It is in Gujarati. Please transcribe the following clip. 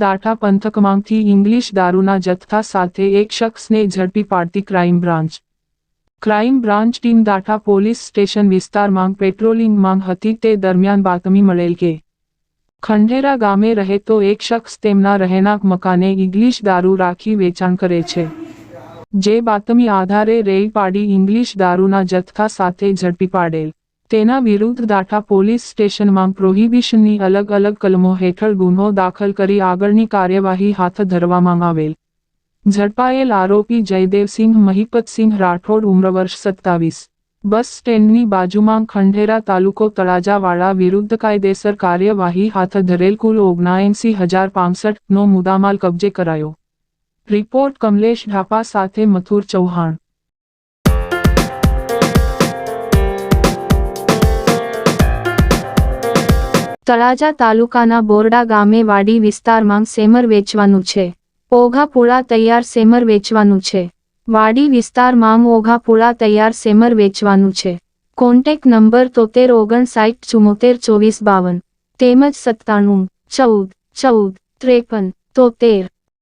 દાઠા પંથકમાંથી ઇંગ્લિશ દારૂના જથ્થા સાથે એક શખ્સને ઝડપી પાડતી crime branch. Crime branch team Datha police station વિસ્તારમાં પેટ્રોલિંગમાં હતી તે દરમિયાન બાતમી મળેલ કે, ખંડેરા ગામે રહેતો એક શખ્સ તેમના રહેણાંક મકાને ઇંગ્લિશ દારૂ રાખી વેચાણ કરે છે. જે બાતમી આધારે રેલ પાડી ઇંગ્લિશ દારૂના જથ્થા સાથે ઝડપી પાડેલ. તેના વિરુદ્ધ દાઠા પોલીસ સ્ટેશનમાં પ્રોહિબિશનની અલગ અલગ કલમો હેઠળ ગુનો દાખલ કરી આગળની કાર્યવાહી હાથ ધરવામાં આવેલ. ઝડપાયેલ આરોપી જયદેવસિંહ મહિપતસિંહ રાઠોડ ઉમ્ર વર્ષ સત્તાવીસ. બસ સ્ટેન્ડની બાજુમાં ખંડેરા તાલુકો તળાજાવાળા વિરુદ્ધ કાયદેસર કાર્યવાહી હાથ ધરેલ કુલ ઓગણાએંસી હજાર પાંસઠનો મુદ્દામાલ કબજે કરાયો. રિપોર્ટ કમલેશ ઢાપા સાથે મથુર ચૌહાણ. તળાજા તાલુકાના બોરડા ગામે વાડી વિસ્તારમાં સેમર વેચવાનું છે. ઓઘાપુળા તૈયાર સેમર વેચવાનું છે. વાડી વિસ્તારમાં ઓઘાપુળા તૈયાર સેમર વેચવાનું છે. કોન્ટેક્ટ નંબર તોતેર ઓગણસાઠ ચુમ્મોતેર ચોવીસ બાવન. તેમજ સત્તાણું, ચૌદ ચૌદ, ત્રેપન, તોતેર.